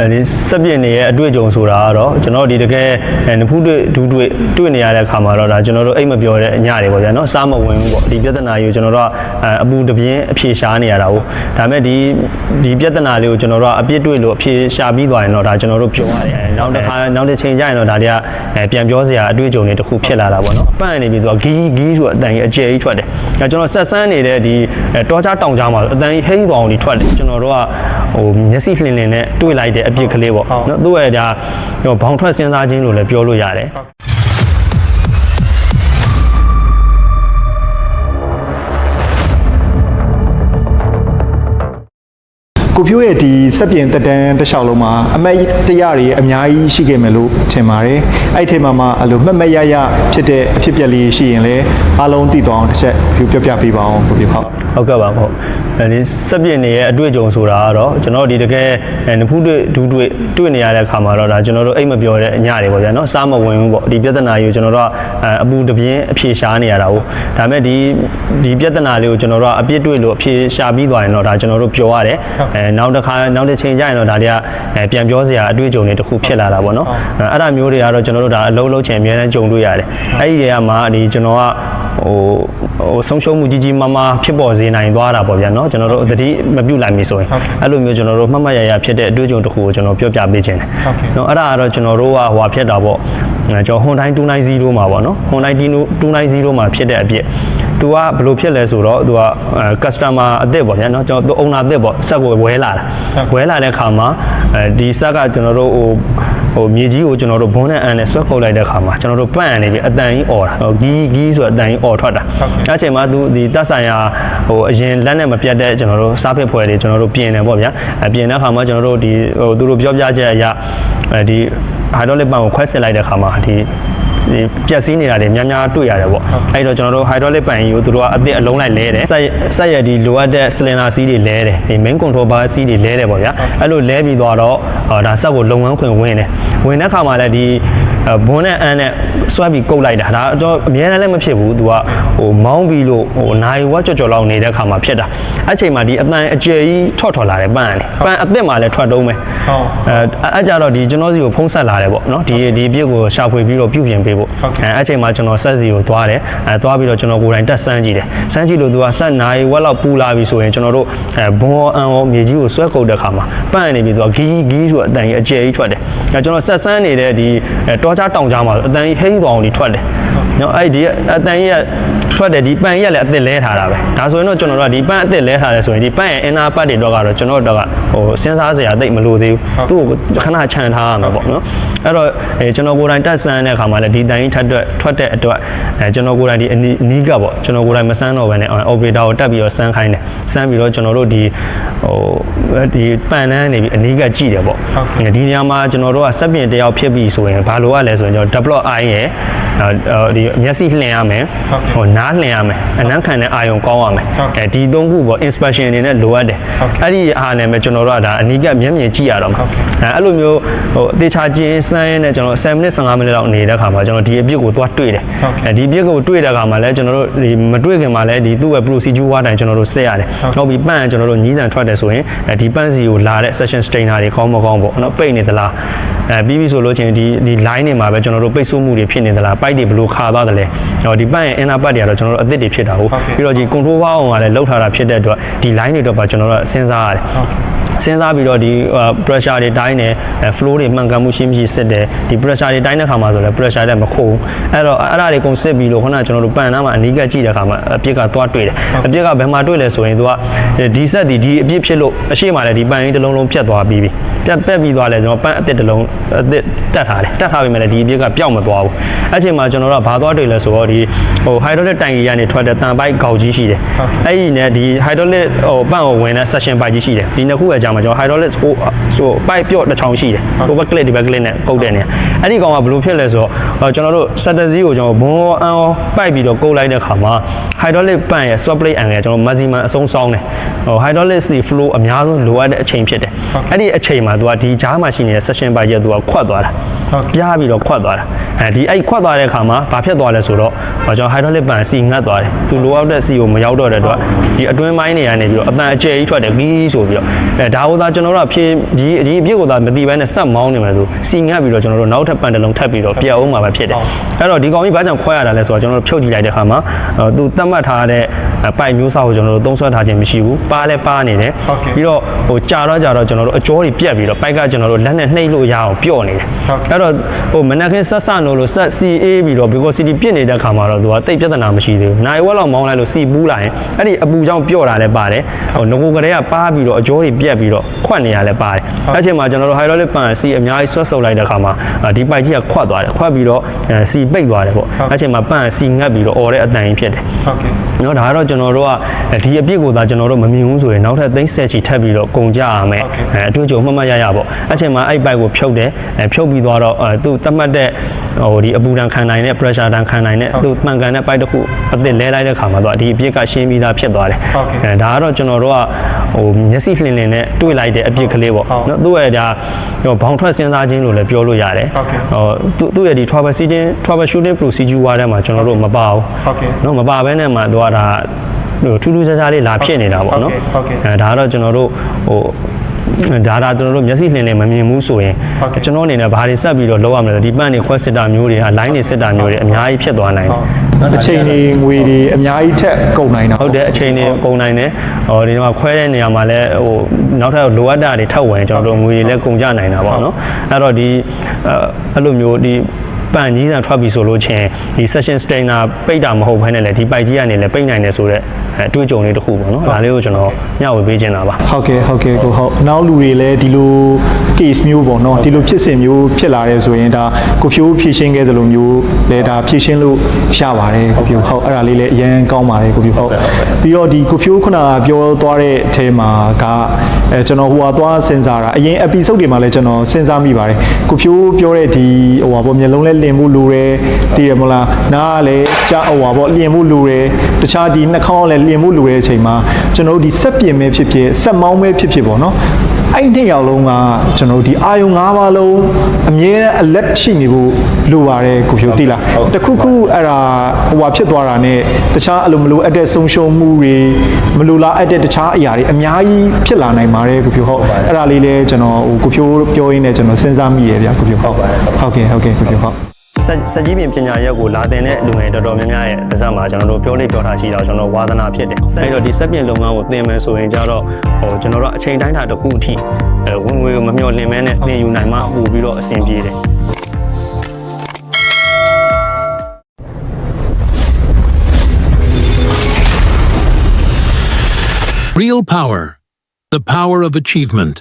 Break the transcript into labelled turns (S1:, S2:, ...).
S1: အဲဒီစက်ပြင်းတွေရဲ့အတွေ့အကြုံဆိုတာကတော့ကျွန်တော်တို့ဒီတကယ်အဲနဖူးတွေ့ဒူးတွေ့တွေ့နေရတဲ့အခါမှာတော့ဒါကျွန်တော်တို့အိတ်မပြောတဲ့အညတွေပေါ့ဗျာနော်စားမဝင်ဘူးပေါ့ဒီပြဿနာကြီးကိုကျွန်တော်တို့ကအပူတပြင်းအဖြေရှားနေရတာဟုတ်ဒါပေမဲ့ဒီဒီပြဿနာလေးကိုကျွန်တော်တို့ကအပြစ်တွေ့လို့အဖြေရှာပြီးသွားရင်တော့ဒါကျွန်တော်တို့ပြောရတယ်နောက်တစ်ခါနောက်တစ်ချိန်ကျရင်တော့ဒါတွေကအဲပြန်ပြောစရာအတွေ့အကြုံတွေတစ်ခုဖြစ်လာတာပေါ့နော်ပန့်နေပြီသူကဂီးဂီးဆိုအတန်ကြီးအကျယ်ကြီးထွက်တယ်အဲကျွန်တော်ဆက်ဆန်းနေတဲ့ဒီအဲတောချတောင်ကြားမှာအတန်ကြီးဟိန်းသွားအောင်ဒီထွက်တယ်ကျွန်တော်တို့ကဟိုမျက်စိလှင်လင်နဲ့တွေ့လိုက်တဲ့အပြစ်ကလေးပေါ့နော်သူ့ရဲ့ဒါဟိုဘောင်ထွက်စဉ်းစားခြင်းလို့လည်းပြောလို့ရတယ်
S2: ကိုဖြိုးရဲ့ဒီစက်ပြင်တက်တန်းတစ်လျှောက်လုံးမှာအမတ်တရတွေအများကြီးရှိခဲ့မယ်လို့ထင်ပါတယ်အဲ့ဒီထဲမှာမှအဲ့လိုမှတ်မှတ်ရရဖြစ်တဲ့အဖြစ်အပျက်လေးရှိရင်လည်းအားလုံးသိသွားအောင်တစ်ချက်ဖြိုးပြောပြပေးပါအောင်ကိုဖြိုးဟုတ်
S1: ဟုတ်ကဲ့ပါဟုတ်အဲဒီစက်ပြင်းတွေရဲ့အတွေ့အကြုံဆိုတာကတော့ကျွန်တော်တို့ဒီတကယ်အဲနဖူးတွေ့ဒူးတွေ့တွေ့နေရတဲ့အခါမှာတော့ဒါကျွန်တော်တို့အိတ်မပြောတဲ့အညတွေပေါ့ဗျာနော်စားမဝင်ဘူးပေါ့ဒီပြဿနာကြီးကိုကျွန်တော်တို့ကအပူတပြင်းအဖြေရှားနေရတာဟုတ်ဒါပေမဲ့ဒီဒီပြဿနာလေးကိုကျွန်တော်တို့ကအပြစ်တွေ့လို့အဖြေရှာပြီးသွားရင်တော့ဒါကျွန်တော်တို့ပြောရတယ်အဲနောက်တစ်ခါနောက်တစ်ချိန်ကျရင်တော့ဒါတွေကအဲပြန်ပြောစရာအတွေ့အကြုံတွေတစ်ခုဖြစ်လာတာပေါ့နော်အဲအဲ့ဒါမျိုးတွေကတော့ကျွန်တော်တို့ဒါအလုံးလုံးချင်အများနဲ့ကြုံတွေ့ရတယ်အဲ့ဒီတွေကမှဒီကျွန်တော်ကဟိုဟိုဆုံးရှုံးမှုကြီးကြီးမားမားဖြစ်ပေါ်စေနိုင်သွားတာပေါ့ဗျာเนาะကျွန်တော်တို့သတိမပြုတ်လိုက်ပြီဆိုရင်အဲ့လိုမျိုးကျွန်တော်တို့မှတ်မှတ်ရရဖြစ်တဲ့အတွေ့အကြုံတစ်ခုကိုကျွန်တော်ပြောပြပေးခြင်းတယ်เนาะအဲ့ဒါကတော့ကျွန်တော်တို့ကဟိုဟာဖြစ်တာပေါ့အဲကျွန်တော် Hyundai 290မှာပေါ့เนาะ Hyundai 290မှာဖြစ်တဲ့အပြစ် သူကဘယ်လိုဖြစ်လဲဆိုတော့သူကအဲ customer အသစ်ပေါ့ဗျာเนาะကျွန်တော်သူ owner အသစ်ပေါ့စက်ကိုဝဲလာတာဝဲလာတဲ့ခါမှာအဲဒီစက်ကကျွန်တော်တို့ဟိုဟိုမြေကြီးကိုကျွန်တော်တို့ဘုံနဲ့အန်နဲ့ဆွဲခုတ်လိုက်တဲ့ခါမှာကျွန်တော်တို့ပန့်နေပြီအတန်ကြီးអော်တာဟိုဂီးဂီးဆိုအတန်ကြီးអော်ထွက်တာအဲ့အချိန်မှာသူဒီတက်ဆိုင်ရာဟိုအရင်လက်နဲ့မပြတ်တဲ့ကျွန်တော်တို့စားဖစ်ဖွဲ့တွေကျွန်တော်တို့ပြင်တယ်ပေါ့ဗျာအပြင်တဲ့ခါမှာကျွန်တော်တို့ဒီဟိုသူတို့ပြောပြချက်အရအဲဒီဟာတော့လေးပန်ကိုခွဲစစ်လိုက်တဲ့ခါမှာဒီဒီ ပြက်စီးနေတာတွေများများတွေ့ရတယ်ပေါ့အဲ့တော့ကျွန်တော်တို့ hydraulic ပန်ကြီးကိုသူတို့ကအသစ်အလုံးလိုက်လဲတယ်ဆက်ဆက်ရဒီလိုအပ်တဲ့ cylinder စီးတွေလဲတယ်ဒီ main control bar စီးတွေလဲတယ်ပေါ့ဗျာအဲ့လိုလဲပြီးသွားတော့ဒါဆက်ကိုလုံဝန်းခွင်ဝင်တယ်ဝင်တဲ့ခါမှာလည်းဒီ ဘွန်းနဲ့အန်းနဲ့ဆွဲပြီးကုတ်လိုက်တာဒါကျွန်တော်အများနဲ့လည်းမဖြစ်ဘူးသူကဟိုမောင်းပြီးလို့ဟိုနိုင်ဝက်ကြော်ကြော်လောက်နေတဲ့ခါမှာဖြစ်တာအဲ့ချိန်မှာဒီအတန်အကျယ်ကြီးထွက်ထွက်လာတယ်ပန်တယ်ပန်အသစ်မှာလည်းထွက်တုံးမယ်အဲအဲ့ကြတော့ဒီကျွန်တော်စီကိုဖုံးဆက်လာတယ်ပေါ့နော်ဒီဒီပြစ်ကိုရှာဖွေပြီးတော့ပြုပြင်ပေးဖို့အဲအဲ့ချိန်မှာကျွန်တော်ဆက်စီကိုသွားတယ်အဲသွားပြီးတော့ကျွန်တော်ကိုယ်တိုင်တက်ဆန်းကြည့်တယ်ဆန်းကြည့်လို့သူကဆက်နိုင်ဝက်လောက်ပူလာပြီဆိုရင်ကျွန်တော်တို့အဲဘွန်အန်ရောမြေကြီးကိုဆွဲကုတ်တဲ့ခါမှာပန့်နေပြီသူကဂီးဂီးဆိုအတန်ကြီးအကျယ်ကြီးထွက်တယ်အဲကျွန်တော်ဆက်ဆန်းနေတဲ့ဒီတောချတောင်ကြားမှာအတန်ကြီးဟိန်းသွားအောင်ဒီထွက်တယ်နော်အဲ့ဒီအတန်ကြီးကထွက်တယ်ဒီပန့်ကြီးကလည်းအသစ်လဲထားတာပဲဒါဆိုရင်တော့ကျွန်တော်တို့ကဒီပန့်အသစ်လဲထားတယ်ဆိုရင်ဒီပန့်ရဲ့အင်နာပတ်တွေတော့ကတော့ကျွန်တော်တို့ကဟိုစဉ်းစားစရာသိပ်မလိုသေးဘူးသူ့ကိုခဏခြံထားရမှာပေါ့နော် အဲ့တော့အဲကျွန်တော်ကိုယ်တိုင်တက်ဆန်းတဲ့အခါမှာလည်းဒီတန်ကြီးထပ်ထွက်ထွက်တဲ့အတွက်အဲကျွန်တော်ကိုယ်တိုင်ဒီအနီးကပေါ့ကျွန်တော်ကိုယ်တိုင်မဆန်းတော့ဘဲနဲ့ operator ကိုတက်ပြီးတော့ဆန်းခိုင်းတယ်ဆန်းပြီးတော့ကျွန်တော်တို့ဒီဟိုဒီပန်တန်းနေပြီးအနီးကကြည့်တယ်ပေါ့ဒီနေရာမှာကျွန်တော်တို့ကစက်ပြင်တယောက်ဖြစ်ပြီဆိုရင်ဘာလို့ရလဲဆိုရင်ကျွန်တော် develop eye ရယ်ဒီမျက်စိလှင်ရမယ်ဟိုနားလှင်ရမယ်အနမ်းခံတဲ့အာယုံကောင်းရမယ်အဲဒီသုံးခုပေါ့ inspection အနေနဲ့လိုအပ်တယ်အဲ့ဒီအားနဲ့ပဲကျွန်တော်တို့ကဒါအနီးကမျက်မြင်ကြည့်ရတော့မှာအဲအဲ့လိုမျိုးဟိုအသေးချာချင်းစမ်းရင်းနဲ့ကျွန်တော်7မိနစ်15မိနစ်လောက်နေတဲ့အခါမှာကျွန်တော်ဒီအပြစ်ကိုသွားတွေ့တယ်အဲဒီအပြစ်ကိုတွေ့တဲ့အခါမှာလည်းကျွန်တော်တို့ဒီမတွေ့ခင်မှာလည်းဒီသူ့ရဲ့ procedure ဝါတိုင်းကျွန်တော်တို့ဆက်ရတယ်နောက်ပြီးပန့်ကျွန်တော်တို့ညီးစံထွက်တယ်ဆိုရင်ဒီပန့်စီကိုလာတဲ့ session strainer တွေကောင်းမကောင်းပေါ့နော်ပိတ်နေသလားအဲပြီးပြီဆိုလို့ချင်းဒီဒီ line တွေမှာပဲကျွန်တော်တို့ပိတ်ဆို့မှုတွေဖြစ်နေသလားပိုက်တွေဘယ်လိုခါသွားသလဲဟောဒီပန့်ရဲ့ inner part တွေကတော့ကျွန်တော်တို့အသစ်တွေဖြစ်တာဟုတ်ပြီးတော့ဒီ control ဘောင်းကလည်းလောက်ထားတာဖြစ်တဲ့အတွက်ဒီ line တွေတော့ပါကျွန်တော်တို့စဉ်းစားရတယ် စဉ်းစားပြီးတော့ဒီ pressure တွေတိုင်းတယ် flow တွေမှန်ကန်မှုရှိမရှိစစ်တယ်ဒီ pressure တွေတိုင်းတဲ့ခါမှာဆိုလည်း pressure တွေမခုံအဲ့တော့အဲ့ဒါတွေကုန်စစ်ပြီးလို့ခုနကကျွန်တော်တို့ပန်နာမှာအနီးကကြည့်တဲ့ခါမှာအပြစ်ကသွားတွေ့တယ်အပြစ်ကဘယ်မှာတွေ့လဲဆိုရင်သူကဒီဆက်ဒီဒီအပြစ်ဖြစ်လို့အရှိမလည်းဒီပန်ကြီးတစ်လုံးလုံးဖြတ်သွားပြီးပြီ ပြတ်ပက်ပြီးသွားလဲကျွန်တော်ပန်အစ်စ်တစ်လုံးအစ်စ်တက်ထားတယ်တက်ထားပြီမဲ့ဒီအပြစ်ကပျောက်မသွားဘူးအဲ့ချိန်မှာကျွန်တော်တို့ကဘာသွားတွေ့လဲဆိုတော့ဒီဟို hydraulic တိုင်ကြီးကနေထွက်တဲ့တန်ပိုက်ခေါက်ကြီးရှိတယ်အဲ့ဒီနဲ့ဒီ hydraulic ဟိုပန့်ကိုဝင်တဲ့ section ပိုက်ကြီးရှိတယ်ဒီနှစ်ခုအကြာမှာကျွန်တော် hydraulic ဟိုဆိုပိုက်ပြော့တစ်ချောင်းရှိတယ်ဟိုဘက် clip ဒီဘက် clip နဲ့ကုတ်တဲ့နေအဲ့ဒီကောင်ကဘယ်လိုဖြစ်လဲဆိုတော့ကျွန်တော်တို့ setter စီးကိုကျွန်တော်ဘွန်းအန်ပိုက်ပြီးတော့ကုတ်လိုက်တဲ့ခါမှာ hydraulic ပန့်ရဲ့ swap plate angle ကျွန်တော် maximum အဆုံးစောင်းတယ်ဟို hydraulic sea flow အများဆုံးလိုအပ်တဲ့အချိန်ဖြစ်တယ်အဲ့ဒီအချိန်မှာသူကဒီကြားမှာရှိနေတဲ့ session ဘိုက်ကျသူကခွတ်သွားတာ
S2: ဟုတ်ကဲ့
S1: ပြားပြီးတော့ခွတ်သွားတာအဲဒီအဲ့ခွတ်သွားတဲ့အခါမှာဘာဖြစ်သွားလဲဆိုတော့ဟောကျွန်တော် hydraulic ပန်စီငတ်သွားတယ်သူလိုအပ်တဲ့စီကိုမရောက်တော့တဲ့အတွက်ဒီအတွင်းပိုင်းတွေကနေပြီးတော့အတန်အကျယ်ကြီးထွက်တယ်ဂီးဆိုပြီးတော့အဲဒါကိုသာကျွန်တော်တို့ကဖြည့်ဒီဒီအပြစ်ကိုသာမသိဘဲနဲ့ဆက်မောင်းနေမယ်ဆိုစီငတ်ပြီးတော့ကျွန်တော်တို့နောက်ထပ်ပန်တလုံးထပ်ပြီးတော့ပြတ်အောင်မှာပဲဖြစ်တယ်အဲ့တော့ဒီကောင်ကြီးဘာကြောင့်ခွဲရတာလဲဆိုတော့ကျွန်တော်တို့ဖြုတ်ကြည့်လိုက်တဲ့အခါမှာအဲသူသတ်မှတ်ထားတဲ့ပိုက်မျိုးစားကိုကျွန်တော်တို့သုံးဆွဲထားခြင်းမရှိဘူးပါလဲပါနေတယ်
S2: ဟုတ်ကဲ့
S1: ပြီးတော့ဟိုကြာတော့ကြာတော့ကျွန်တော်တို့အကြောတွေပြက်ပြီးတော့ပိုက်ကကျွန်တော်တို့လက်နဲ့နှိပ်လို့ရအောင်ပြော့နေတယ်
S2: ဟုတ်ကဲ့
S1: အဲ့တော့ဟိုမနက်ခင်းဆက်ဆလို့လို့ဆက်စီအေးပြီးတော့ because city ပြစ်နေတဲ့ခါမှာတော့သူကတိတ်ပြဿနာမရှိသေးဘူးနိုင်ဝက်လောက်မောင်းလိုက်လို့စီပူးလာရင်အဲ့ဒီအပူကြောင့်ပြော့တာလည်းပါတယ်ဟိုငကိုကလေးကပါပြီးတော့အကြောတွေပြက်ပြီးတော့ခွက်နေရလည်းပါတယ်အဲ့ချိန်မှာကျွန်တော်တို့ hydraulic pan စီအများကြီးဆွတ်ဆုပ်လိုက်တဲ့ခါမှာအာဒီပိုက်ကြီးကခွက်သွားတယ်ခွက်ပြီးတော့အဲစီပိတ်သွားတယ်ပေါ့အဲ့ချိန်မှာပန်စီငတ်ပြီးတော့អော်တဲ့အတန်ကြီးဖြစ်တယ်
S2: ဟုတ်ကဲ့
S1: နော်ဒါကတော့ကျွန်တော်တို့ကဒီအပြစ်ကိုသာကျွန်တော်တို့မမြင်ဘူးဆိုရင်နောက်ထပ်သိန်းဆက်ချီထပ်ပြီးတော့ကုန်ကြရမယ်
S2: ဟုတ်ကဲ့
S1: အဲအတွေ့အကြုံမှတ်မှတ်ရရပေါ့အဲ့ချိန်မှာအဲ့ဘိုက်ကိုဖြုတ်တယ်အဲဖြုတ်ပြီးသွားတော့အဲသူတတ်မှတ်တဲ့ဟိုဒီအပူဒဏ်ခံနိုင်တဲ့ pressure ဒဏ်ခံနိုင်တဲ့သူမှန်ကန်တဲ့ဘိုက်တစ်ခုအသစ်လဲလိုက်တဲ့ခါမှာတော့ဒီအပြစ်ကရှင်းပြီးသားဖြစ်သွားတယ်
S2: ဟုတ်ကဲ့
S1: အဲဒါကတော့ကျွန်တော်တို့ကဟိုမျက်စိလှင်လင်နဲ့တွေ့လိုက်တဲ့အပြစ်ကလေးပေါ့
S2: ဟုတ်
S1: နော်သူ့ရဲ့ဒါဟိုဘောင်ထွက်စဉ်းစားခြင်းလို့လည်းပြောလို့ရတယ်
S2: ဟုတ်ကဲ့
S1: ဟိုသူသူ့ရဲ့ဒီ trouble shooting trouble shooting procedure ဝါထဲမှာကျွန်တော်တို့မပါဘူး
S2: ဟုတ်ကဲ့
S1: နော်မပါဘဲနဲ့မှသူကဒါဟိုထူးထူးခြားခြားလေးလာဖြစ်နေတာပေါ့နော်
S2: ဟုတ်ကဲ့ဟုတ်ကဲ့
S1: အဲဒါကတော့ကျွန်တော်တို့ဟို ဒါဒါကျွန်တော်တို့မျက်စိလှင်နေမမြင်ဘူးဆိုရင်
S2: ဟုတ်ကဲ့
S1: ကျွန်တော်အနေနဲ့ဘာတွေဆက်ပြီးတော့လုပ်ရမလဲဆိုဒီပန့်တွေခွဲစစ်တာမျိုးတွေဟာ line တွေစစ်တာမျိုးတွေအများကြီးဖြစ်သွားနိုင်တယ်
S2: အချိန်တွေငွေတွေအများကြီးထက်ကုန်နိုင်တာ
S1: ဟုတ်တယ်အချိန်တွေကုန်နိုင်တယ်ဟိုဒီမှာခွဲတဲ့နေရာမှာလည်းဟိုနောက်ထပ်လိုအပ်တာတွေထပ်ဝင်ကျွန်တော်တို့ငွေတွေလည်းကုန်ကြနိုင်တာပေါ့နော်အဲ့တော့ဒီအဲ့လိုမျိုးဒီ ပန်ကြီးစံထွက်ပြီဆိုလို့ချင်းဒီ session strainer ပိတ်တာမဟုတ်ဘဲနဲ့လည်းဒီပိုက်ကြီးကနေလည်းပိတ်နိုင်တယ်ဆိုတော့အတွေ့အကြုံလေးတစ်ခုပေါ့နော်ဒါလေးကိုကျွန်တော်ညဝေပေးချင်တာပါ
S2: ဟုတ်ကဲ့ဟုတ်ကဲ့ကိုဟုတ်နောက်လူတွေလည်းဒီလို case မျိုးပေါ့နော်ဒီလိုဖြစ်စဉ်မျိုးဖြစ်လာတယ်ဆိုရင်ဒါကိုဖြိုးဖြည့်ရှင်းခဲ့တဲ့လိုမျိုးလည်းဒါဖြည့်ရှင်းလို့ရပါတယ်ကိုဖြိုးဟုတ်အဲ့ဒါလေးလည်းအရင်ကောင်းပါတယ်ကိုဖြိုးဟုတ်ပြီးတော့ဒီကိုဖြိုးခုနကပြောသွားတဲ့အထဲမှာကအဲကျွန်တော်ဟိုဟာသွားစဉ်းစားတာအရင် episode တွေမှာလည်းကျွန်တော်စဉ်းစားမိပါတယ်ကိုဖြိုးပြောတဲ့ဒီဟိုဟာပေါ့မျက်လုံးလဲလင်မှုလိုတယ်တည်ရမလားနားကလည်းကြားဟိုဟာပေါ့လင်မှုလိုတယ်တခြားဒီနှာခေါင်းကလည်းလင်မှုလိုတဲ့အချိန်မှာကျွန်တော်တို့ဒီဆက်ပြင်မဲ့ဖြစ်ဖြစ်ဆက်မောင်းမဲ့ဖြစ်ဖြစ်ပေါ့နော် အဲ့ဒီနှစ်ယောက်လုံးကကျွန်တော်တို့ဒီအာယုံ၅ပါးလုံးအမြဲတမ်း alert ရှိနေဖို့လိုပါတယ်ကိုဖြိုတိလားတခုခုအဲ့ဒါဟိုဟာဖြစ်သွားတာနဲ့တခြားအလိုမလိုအပ်တဲ့ဆုံးရှုံးမှုတွေမလိုလားအပ်တဲ့တခြားအရာတွေအများကြီးဖြစ်လာနိုင်ပါတယ်ကိုဖြိုဟုတ်အဲ့ဒါလေးလည်းကျွန်တော်ဟိုကိုဖြိုပြောရင်းနဲ့ကျွန်တော်စဉ်းစားမိရဗျာကိုဖြိုဟုတ်ဟုတ်ကဲ့ဟုတ်ကဲ့ကိုဖြိုဟုတ်
S1: စက်စက်ကြီးပြင်ပညာရပ်ကိုလာတင်တဲ့လူငယ်တော်တော်များများရဲ့ပါးစပ်မှာကျွန်တော်တို့ပြောလိပြောထားရှိတာကျွန်တော်ဝါသနာဖြစ်တယ်။အဲဒီတော့ဒီစက်ပြင်လုပ်ငန်းကိုသင်မယ်ဆိုရင်ကြတော့ဟိုကျွန်တော်တို့အချိန်တိုင်းတာတစ်ခုအထိအဲဝင်ငွေကိုမမျှော်လင့်မဲနဲ့သင်ယူနိုင်မှပို့ပြီးတော့အဆင်ပြေတယ်။
S3: Real power. The power of achievement.